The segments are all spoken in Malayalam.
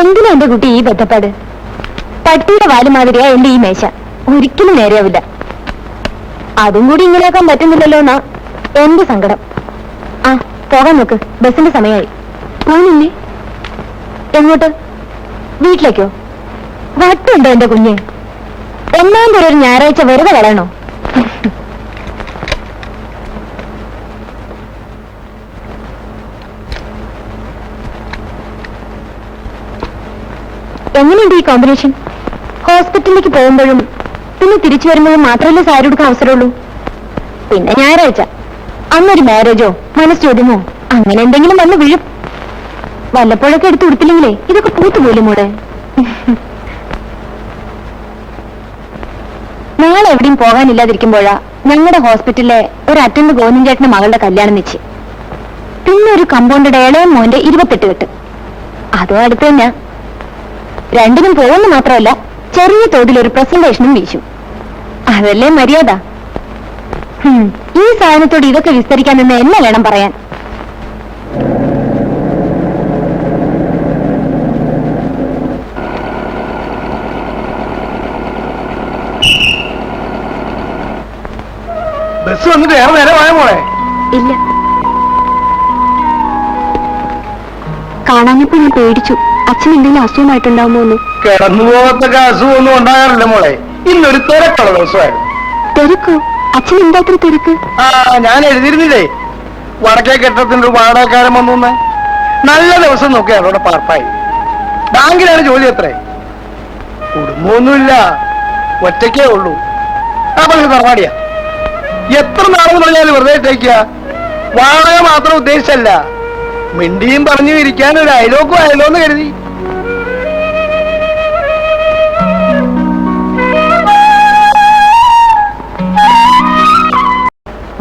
എന്തിനാ എന്റെ കുട്ടി ഈ ബന്ധപ്പാട്. പട്ടിയുടെ വാൽ മാതിരിയാ എന്റെ ഈ മേശ. ഒരിക്കലും നേരെയാവില്ല. അതും കൂടി ഇങ്ങനെയാക്കാൻ പറ്റുന്നില്ലല്ലോ എന്നാ എന്റെ സങ്കടം. ആ പോകാൻ നോക്ക്. ബസിന്റെ സമയമായി. പോണില്ലേ എങ്ങോട്ട്? വീട്ടിലേക്കോ? വട്ടുണ്ടോ എന്റെ കുഞ്ഞ്? ഒന്നാം തരം ഒരു ഞായറാഴ്ച വെറുതെ കളയണോ എങ്ങനെയുണ്ട് ഈ കോമ്പിനേഷൻ ഹോസ്പിറ്റലിലേക്ക് പോകുമ്പോഴും പിന്നെ തിരിച്ചു വരുമ്പോഴും മാത്രമല്ലേ സാരി എടുക്കാൻ അവസരമുള്ളൂ? പിന്നെ ഞായറാഴ്ച. അന്നൊരു മാരേജോ മനസ്സോദ്യമോ അങ്ങനെ എന്തെങ്കിലും വന്ന് വീഴും. വല്ലപ്പോഴൊക്കെ എടുത്ത് കൊടുത്തില്ലെങ്കിലേ ഇതൊക്കെ പൂത്തുപോലും മോടെ നാളെ എവിടെയും പോകാനില്ലാതിരിക്കുമ്പോഴാ ഞങ്ങളുടെ ഹോസ്പിറ്റലിലെ ഒരു അറ്റൻഡ് ഗോവിന്ദൻ ചേട്ടന്റെ മകളുടെ കല്യാണം നിശ്ചയം. പിന്നെ ഒരു കമ്പൗണ്ടഡ് ഇളയ മോന്റെ ഇരുപത്തെട്ട് കെട്ട്. അതും അടുത്ത് തന്നെ രണ്ടിനും പോകുന്നു മാത്രമല്ല ചെറിയ തോതിൽ ഒരു പ്രസന്റേഷനും വീശും. അതല്ലേ മര്യാദ? ഈ സാധനത്തോട് ഇതൊക്കെ വിസ്തരിക്കാൻ നിന്ന് എന്നെ വേണം പറയാൻ. ബസ് വന്നിട്ട് ഏറെ നേരമായ മോളെ. ഇല്ല. കാണാഞ്ഞപ്പോ ഞാൻ പേടിച്ചു. അച്ഛൻ എന്തെങ്കിലും അസുഖമായിട്ടുണ്ടാവുമോ എന്ന്? കിടന്നു പോകത്തൊക്കെ അസുഖമൊന്നും ഉണ്ടാകാറില്ല മോളെ. ഇന്നൊരു തിരക്കുള്ള ദിവസമായിരുന്നു. തിരക്കോ? അച്ഛൻ എന്താത്ര തിരക്ക്? ആ ഞാൻ എഴുതിരുന്നില്ലേ വടക്കേ കെട്ടത്തിന്റെ ഒരു വാടകക്കാരൻ വന്നു നല്ല ദിവസം നോക്കിയാണ് അവിടെ പാർപ്പായി. ബാങ്കിലാണ് ജോലി എത്രേ കുടുംബമൊന്നുമില്ല. ഒറ്റയ്ക്കേ ഉള്ളൂ. ആ പറഞ്ഞ തറവാടിയാ. എത്ര നാളെന്ന് പറഞ്ഞാലും വെറുതെ ഇട്ടേക്കുക. വാടക മാത്രം ഉദ്ദേശിച്ചല്ല. മിണ്ടിയും പറഞ്ഞു ഇരിക്കാൻ ഒരു അയലോക്കും ആയല്ലോ എന്ന് കരുതി.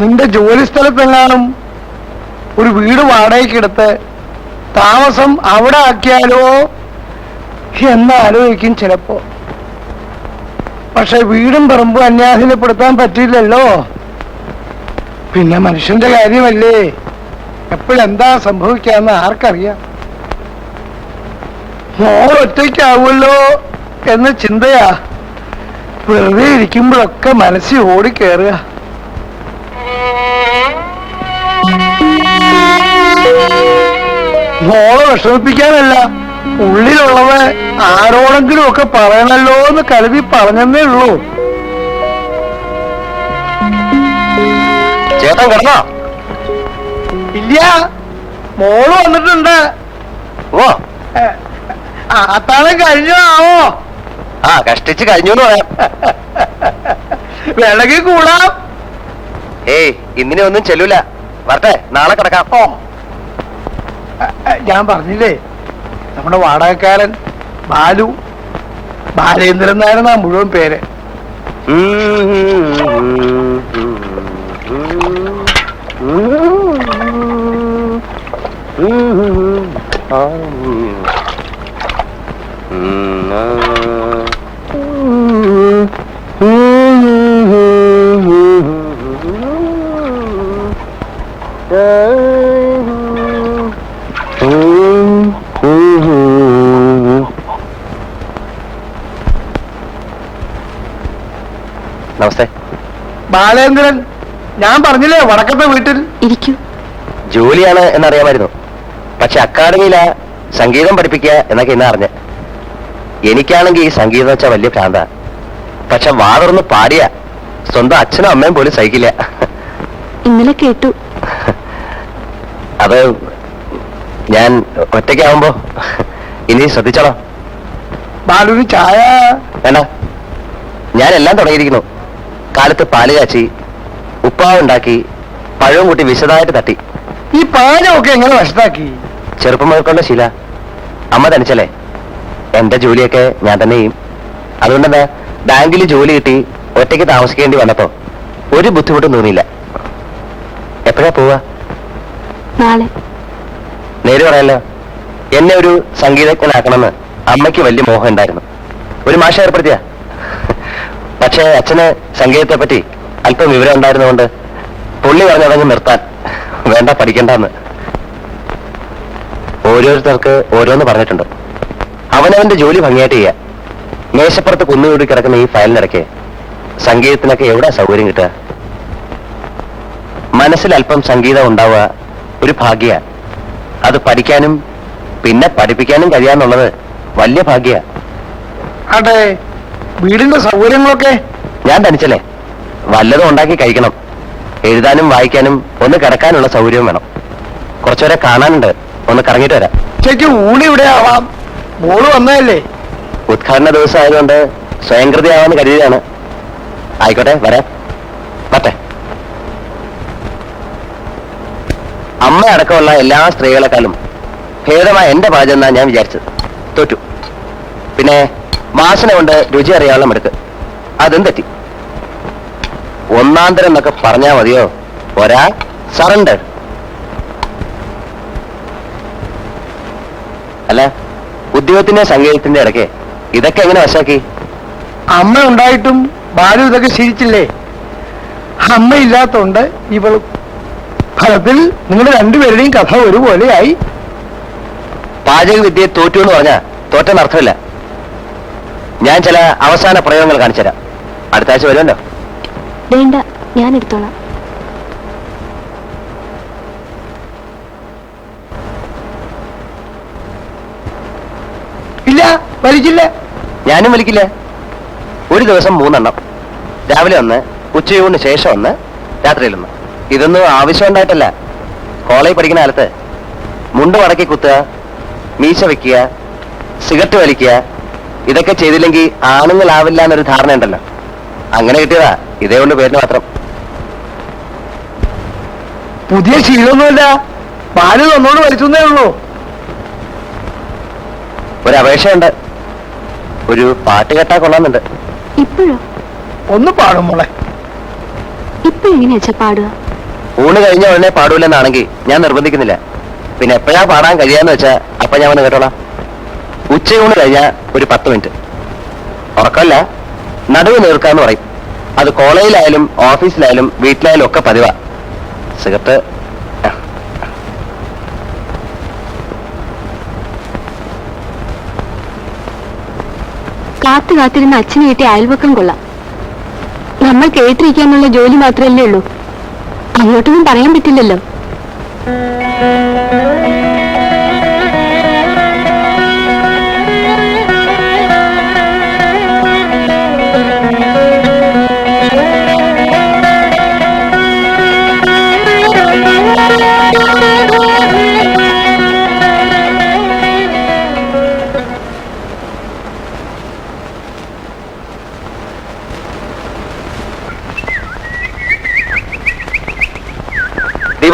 നിന്റെ ജോലി സ്ഥലത്തെങ്ങാനും ഒരു വീട് വാടകയ്ക്കെടുത്ത് താമസം അവിടെ ആക്കിയാലോ എന്നാലോചിക്കും ചിലപ്പോ. പക്ഷെ വീടും പറമ്പും അന്യാധീനപ്പെടുത്താൻ പറ്റില്ലല്ലോ. പിന്നെ മനുഷ്യന്റെ കാര്യമല്ലേ? എപ്പോഴെന്താ സംഭവിക്കാന്ന് ആർക്കറിയാം? മോൾ ഒറ്റയ്ക്കാവുമല്ലോ എന്ന ചിന്തയാ. വെറുതെ ഇരിക്കുമ്പോഴൊക്കെ മനസ്സിൽ ഓടിക്കേറുക മോളെ വിഷമിപ്പിക്കാനല്ല ഉള്ളിലുള്ളത് ആരോടെങ്കിലും ഒക്കെ പറയണല്ലോ എന്ന് കരുതി പറഞ്ഞെന്നേ ഉള്ളൂ. ചേട്ടൻ കിടന്നോ? ഇല്ല. മോൾ വന്നിട്ടുണ്ട്. ഓ. അത്താഴം കഴിഞ്ഞോ ആവോ ആ കഷ്ടിച്ച് കഴിഞ്ഞു എന്ന് പറയാം. വേണമെങ്കിൽ കൂടാം. ഏയ് ഇന്നിനെ ഒന്നും ചെല്ലൂല. വരട്ടെ നാളെ കിടക്കാം. ഓ. ഞാൻ പറഞ്ഞില്ലേ നമ്മുടെ വാടകക്കാരൻ ബാലു ബാലേന്ദ്രൻ നായരെന്നാ മുഴുവൻ പേര്. നമസ്തേ. ബാലേന്ദ്രൻ ഞാൻ പറഞ്ഞില്ലേ വടക്കത്തെ വീട്ടിൽ? ഇരിക്കൂ. ജോലിയാണ് എന്നറിയാമായിരുന്നു. പക്ഷെ അക്കാഡമിയിലാ സംഗീതം പഠിപ്പിക്കുക എന്നൊക്കെ ഇന്ന് അറിഞ്ഞ്. എനിക്കാണെങ്കിൽ ഈ സംഗീതം വെച്ചാൽ വലിയ ഭ്രാന്ത. പക്ഷെ വാതർന്ന് പാടിയ. സ്വന്തം അച്ഛനും അമ്മയും പോലും സഹിക്കില്ല. ഇന്നലെ കേട്ടു. അത് ഞാൻ ഒറ്റയ്ക്കാവുമ്പോ ഇനി ശ്രദ്ധിച്ചോളാം. ബാലൂരി ചായ. വേണ്ട. ഞാൻ എല്ലാം തുടങ്ങിയിരിക്കുന്നു. കാലത്ത് പാൽ കാച്ചി ഉപ്പാവുണ്ടാക്കി പഴവും കൂട്ടി വിശദമായിട്ട് തട്ടി. ഈ പാലമൊക്കെ എങ്ങനെ നഷ്ടാക്കി ചെറുപ്പം മുതൽക്കൊണ്ട ശീല. അമ്മ തനിച്ചല്ലേ? എന്റെ ജോലിയൊക്കെ ഞാൻ തന്നെ ചെയ്യും അതുകൊണ്ടെന്താ ബാങ്കിൽ ജോലി കിട്ടി ഒറ്റയ്ക്ക് താമസിക്കേണ്ടി വന്നപ്പോ ഒരു ബുദ്ധിമുട്ടും തോന്നിയില്ല. എപ്പോഴാ പോവാ? നാളെ. നേര് പറയാലോ എന്നെ ഒരു സംഗീതജ്ഞനാക്കണമെന്ന് അമ്മയ്ക്ക് വലിയ മോഹം ഉണ്ടായിരുന്നു. ഒരു മാഷ ഏർപ്പെടുത്തിയ? പക്ഷേ അച്ഛന് സംഗീതത്തെ പറ്റി അല്പം വിവരം ഉണ്ടായിരുന്നുകൊണ്ട് പുള്ളി പറഞ്ഞതങ്ങ് നിർത്താൻ വേണ്ട പഠിക്കണ്ടെന്ന്. ഓരോരുത്തർക്ക് ഓരോന്ന് പറഞ്ഞിട്ടുണ്ട്. അവനവന്റെ ജോലി ഭംഗിയായിട്ട് ചെയ്യാം. മേശപ്പുറത്ത് കുന്നുകൂടി കിടക്കുന്ന ഈ ഫയലിനിടയ്ക്ക് സംഗീതത്തിനൊക്കെ എവിടെ സൗകര്യം കിട്ടുക? മനസ്സിൽ അല്പം സംഗീതം ഉണ്ടാവുക ഒരു ഭാഗ്യ. അത് പഠിക്കാനും പിന്നെ പഠിപ്പിക്കാനും കഴിയാന്നുള്ളത് വലിയ ഭാഗ്യ. അതെ വീടിന്റെ സൗകര്യങ്ങളൊക്കെ? ഞാൻ തനിച്ചല്ലേ? വല്ലതും ഉണ്ടാക്കി കഴിക്കണം. എഴുതാനും വായിക്കാനും ഒന്ന് കിടക്കാനുള്ള സൗകര്യവും വേണം. കുറച്ചുപേരെ കാണാനുണ്ട്. ഒന്ന് കറങ്ങിട്ട് വരാം. ചേച്ചി ഊണി ഇവിടെ ആവാം. മോൾ വന്നതല്ലേ? ഉദ്ഘാടന ദിവസം ആയതുകൊണ്ട് സ്വയംകൃതിയാവാന്ന് കരുതിയാണ് ആയിക്കോട്ടെ വരാം. പറ്റേ അമ്മ അടക്കമുള്ള എല്ലാ സ്ത്രീകളെക്കാളും ഭേദമായ എന്റെ പാചകം എന്നാ ഞാൻ വിചാരിച്ചത്. തോറ്റു. പിന്നെ വാസന കൊണ്ട് രുചി അറിയാനുള്ള മെടുക്ക്. അതും തെറ്റി ഒന്നാന്തരം എന്നൊക്കെ പറഞ്ഞാ മതിയോ? പോരാ. സറണ്ടർ അല്ല ഉദ്യോഗത്തിന്റെ സംഗീതത്തിന്റെ ഇടയ്ക്ക് ഇതൊക്കെ എങ്ങനെ വശാക്കി അമ്മ ഉണ്ടായിട്ടും ബാലു ഇതൊക്കെ ശീലിച്ചില്ലേ? അമ്മ ഇല്ലാത്തോണ്ട് ഇവൾ ഫലത്തിൽ നിങ്ങൾ രണ്ടുപേരുടെയും കഥ ഒരുപോലെയായി. പാചക വിദ്യയെ തോറ്റു എന്ന് പറഞ്ഞാ തോറ്റെന്ന് അർത്ഥമില്ല. ഞാൻ ചില അവസാന പ്രയോഗങ്ങൾ കാണിച്ചുതരാം. അടുത്ത ആഴ്ച വരുമല്ലോ. വേണ്ട ഞാൻ എടുത്തോളാം. ഇല്ല വലിച്ചില്ല. ഞാനും വലിക്കില്ല. ഒരു ദിവസം മൂന്നെണ്ണം. രാവിലെ ഒന്ന് ഉച്ചയൂണിന് ശേഷം ഒന്ന് രാത്രിയിലൊന്ന് ഇതൊന്നും ആവശ്യം ഉണ്ടായിട്ടല്ല. കോളേജ് പഠിക്കുന്ന കാലത്ത് മുണ്ട് മടക്കി കുത്തുക മീശ വെക്കുക സിഗരറ്റ് വലിക്കുക ഇതൊക്കെ ചെയ്തില്ലെങ്കിൽ ആണുങ്ങളാവില്ല എന്നൊരു ധാരണ ഉണ്ടല്ലോ അങ്ങനെ കിട്ടിയതാ. ഇതേ കൊണ്ട് പേരിന് മാത്രം. പുതിയ ശീലമൊന്നുമില്ല. പാൽ തന്നോട് വലിച്ചേ ഉള്ളൂ. ഒരു അപേക്ഷയുണ്ട് ഒരു പാട്ട് കേട്ടാ കൊള്ളാന്നുണ്ട് ഇപ്പോഴോ? ഒന്ന് പാടും മോളെ. ഇപ്പൊ എങ്ങനെയാ പാടുക? ഊണ് കഴിഞ്ഞ ഉടനെ പാടൂലെന്നാണെങ്കിൽ ഞാൻ നിർബന്ധിക്കുന്നില്ല. പിന്നെ എപ്പോഴാ പാടാൻ കഴിയാന്ന് വെച്ചാ അപ്പൊ ഞാൻ വന്ന് കേട്ടോളാം. ഉച്ചയൂണ് കഴിഞ്ഞാ ഒരു പത്ത് മിനിറ്റ്. ഉറക്കമല്ല നടുവ് നീർക്കാന്ന് പറയും. അത് കോളേജിലായാലും ഓഫീസിലായാലും വീട്ടിലായാലും ഒക്കെ പതിവാ. സിഗരറ്റ് കാത്തു കാത്തിരുന്ന അച്ഛന് കിട്ടിയ അയൽവക്കം കൊള്ളാം. നമ്മൾ കേട്ടിരിക്കാനുള്ള ജോലി മാത്രമല്ലേ ഉള്ളൂ. അങ്ങോട്ടൊന്നും പറയാൻ പറ്റില്ലല്ലോ.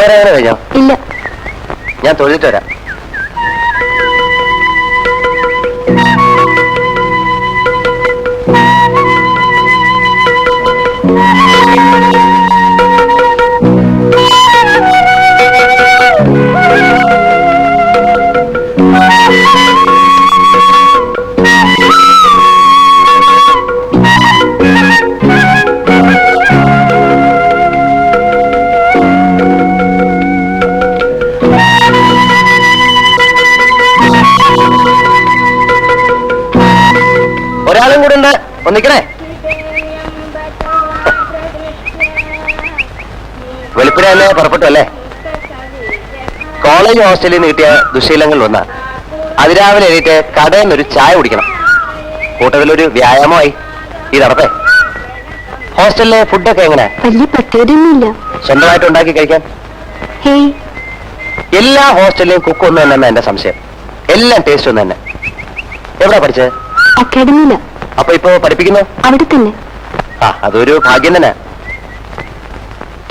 ദിവാരാധന കഴിഞ്ഞോ? ഇല്ല. ഞാൻ തൊഴുതിട്ട് വരാം. ഒരാളും ഒന്നിക്കണേ വെളുപ്പിനെ തന്നെ പുറപ്പെട്ടു അല്ലേ? കോളേജ് ഹോസ്റ്റലിൽ നിന്ന് കിട്ടിയ ദുശീലങ്ങളിൽ ഒന്നാ. അതിരാവിലെ എഴുതിയിട്ട് കടയിൽ നിന്ന് ഒരു ചായ കുടിക്കണം. കൂട്ടത്തിലൊരു വ്യായാമമായി. ഈ നടപ്പേ ഹോസ്റ്റലിലെ ഫുഡൊക്കെ എങ്ങനെ? വലിയ പ്രത്യേകതയൊന്നുമില്ല. സ്വന്തമായിട്ട് ഉണ്ടാക്കി കഴിക്കാൻ? എല്ലാ ഹോസ്റ്റലിലെയും കുക്ക് ഒന്ന് തന്നെ എന്റെ സംശയം. എല്ലാം ടേസ്റ്റ് ഒന്ന് തന്നെ. എവിടെ പഠിച്ചത്? അക്കാഡമിയില അപ്പൊ ഇപ്പൊ പഠിപ്പിക്കുന്നു? അവിടെ തന്നെ ആ അതൊരു ഭാഗ്യം തന്നെ.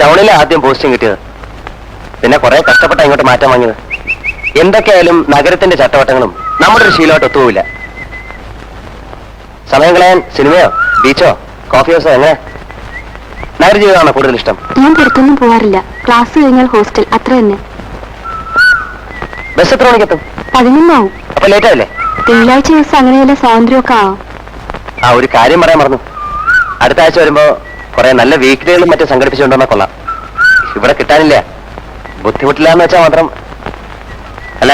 ടൗണിലെ ആദ്യം പോസ്റ്റിംഗ് കിട്ടിയത്. പിന്നെ കുറെ കഷ്ടപ്പെട്ട ഇങ്ങോട്ട് മാറ്റം വാങ്ങിയത്. എന്തൊക്കെയായാലും നഗരത്തിന്റെ ചട്ടവട്ടങ്ങളും നമ്മുടെ ഒരു ശീലമായിട്ട് ഒത്തുപോവില്ല. സമയം കളയാൻ സിനിമയോ ബീച്ചോ കോഫി ഹൗസോ എങ്ങനെ? നഗര ജീവിതമാണോ കൂടുതൽ ഇഷ്ടം? ഞാൻ പുറത്തൊന്നും പോവാറില്ല. ക്ലാസ് കഴിഞ്ഞാൽ ഹോസ്റ്റൽ അത്ര തന്നെ. ബസ് എത്ര മണിക്കെത്തും പതിനൊന്നാവും. അപ്പൊ ലേറ്റ് ആവില്ലേ തിങ്കളാഴ്ച ദിവസം അങ്ങനെയല്ല സ്വാതന്ത്ര്യമൊക്കെ ആവും. ആ ഒരു കാര്യം പറയാൻ മറന്നു. അടുത്ത ആഴ്ച വരുമ്പോ കുറെ നല്ല വീക്കിലികളും മറ്റും സംഘടിപ്പിച്ചുകൊണ്ടുവന്നാ കൊള്ളാം. ഇവിടെ കിട്ടാനില്ല. ബുദ്ധിമുട്ടില്ല എന്ന് വെച്ചാൽ മാത്രം. അല്ല?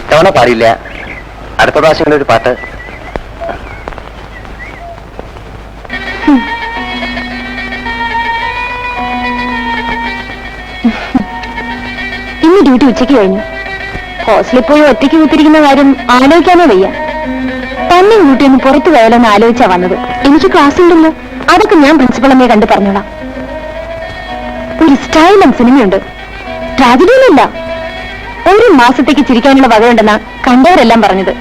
ഇത്തവണ പാടില്ല അടുത്ത പ്രാവശ്യം ഒരു പാട്ട്. ഇന്ന് ഡ്യൂട്ടി ഉച്ചയ്ക്ക് കഴിഞ്ഞു. ഹോസ്റ്റലിൽ പോയി ഒറ്റയ്ക്ക് കുത്തിരിക്കുന്ന കാര്യം ആലോചിക്കാനോ വയ്യ. തന്നെ കൂട്ടി ഒന്ന് പുറത്തു പോയാലോന്ന് ആലോചിച്ചാ വന്നത്. എനിക്ക് ക്ലാസ് ഉണ്ടല്ലോ. അതൊക്കെ ഞാൻ പ്രിൻസിപ്പളമ്മയെ കണ്ട് പറഞ്ഞോളാം. ഒരു സ്റ്റൈലം സിനിമയുണ്ട്. ട്രാജഡിയൊന്നുമില്ല ഒരു മാസത്തേക്ക് ചിരിക്കാനുള്ള വകയുണ്ടെന്നാ കണ്ടവരെല്ലാം പറഞ്ഞത്.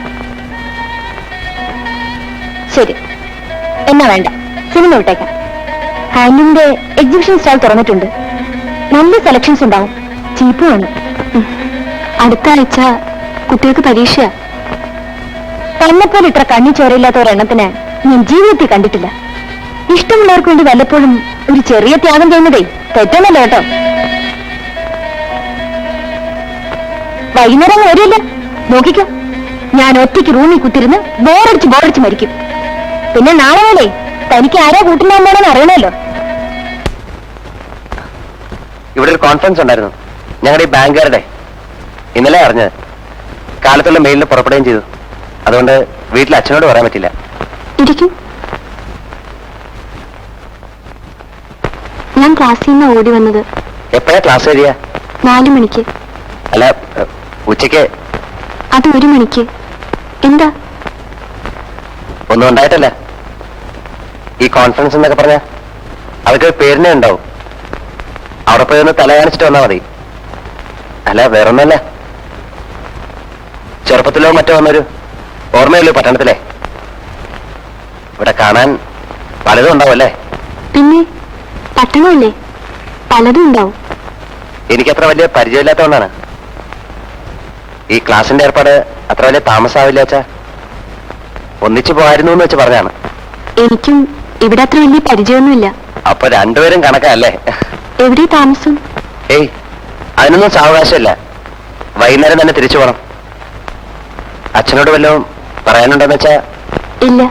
ശരി. എന്നാ വേണ്ട. സിനിമ വിട്ടേക്കാം. ഹാൻഡിന്റെ എക്സിബിഷൻ സ്റ്റാൾ തുറന്നിട്ടുണ്ട്. നല്ല സെലക്ഷൻസ് ഉണ്ടാവും. ചീപ്പുമാണ് അടുത്ത ആഴ്ച കുട്ടികൾക്ക് പരീക്ഷ തന്നെപ്പോലെ ഇത്ര കണ്ണി ചോരയില്ലാത്ത ഒരെണ്ണത്തിന് ഞാൻ ജീവിതത്തിൽ കണ്ടിട്ടില്ല. ഇഷ്ടമുള്ളവർക്ക് വേണ്ടി വല്ലപ്പോഴും ഒരു ചെറിയ ത്യാഗം ചെയ്യുന്നതേ തെറ്റൊന്നല്ല കേട്ടോ. വൈകുന്നേരം വരില്ല നോക്കിക്കോ. ഞാൻ ഒറ്റയ്ക്ക് റൂമിൽ കുത്തിരുന്ന് ബോറടിച്ച് ബോറടിച്ച് മരിക്കും. പിന്നെ നാളെ തനിക്ക് ആരാ കൂട്ടിനാണെന്ന് അറിയണമല്ലോ. ഇവിടെ ഒരു കോൺഫറൻസ് ഉണ്ടായിരുന്നു. ഞങ്ങളുടെ ഈ ബാങ്കുകാരുടെ. ഇന്നലെ അറിഞ്ഞത്. കാലത്തുള്ള മെയിലിന് പുറപ്പെടുകയും ചെയ്തു. അതുകൊണ്ട് വീട്ടിൽ അച്ഛനോട് പറയാൻ പറ്റില്ല. ഇരിക്കും. ഞാൻ ക്ലാസ്സിൽ നിന്ന് ഓടി വന്നത്. എപ്പോഴാ ക്ലാസ് കഴിയ നാലു മണിക്ക്. അല്ല ഉച്ചയ്ക്ക് ഉച്ചയ്ക്ക്? അത് ഒരു മണിക്ക്. എന്താ? ഒന്നും ഉണ്ടായിട്ടല്ല. ഈ കോൺഫറൻസ് എന്നൊക്കെ പറഞ്ഞ അതൊക്കെ ഒരു പേരിനെ ഉണ്ടാവും. അവിടെ പോയി ഒന്ന് തല കാണിച്ചിട്ട് വന്നാൽ മതി. അല്ല വേറൊന്നല്ല ചെറുപ്പത്തിലോ മറ്റോ വന്നൊരു ഓർമ്മയുള്ളൂ പട്ടണത്തിലെ? ഇവിടെ കാണാൻ പലതും ഉണ്ടാവും അല്ലേ? പിന്നെ പട്ടണമല്ലേ? പലതും ഉണ്ടാവും. എനിക്കത്ര വലിയ പരിചയമില്ലാത്തതുകൊണ്ടാണ്. ഈ ക്ലാസിന്റെ ഏർപ്പാട് അത്ര വലിയ താമസാവില്ല അച്ഛാ. ഒന്നിച്ചു പോകായിരുന്നു എന്ന് വെച്ച് പറഞ്ഞാണ്. എനിക്കും ഇവിടെ അത്ര വലിയ പരിചയമൊന്നുമില്ല. അപ്പൊ രണ്ടുപേരും കണക്കല്ലേ? എവിടെ താമസം? ഏയ് അതിനൊന്നും സാവകാശമില്ല. വൈകുന്നേരം തന്നെ തിരിച്ചു പോണം. അച്ഛനോട് വല്ലതും പറയാനുണ്ടെന്ന് വെച്ചാ? ഇല്ല.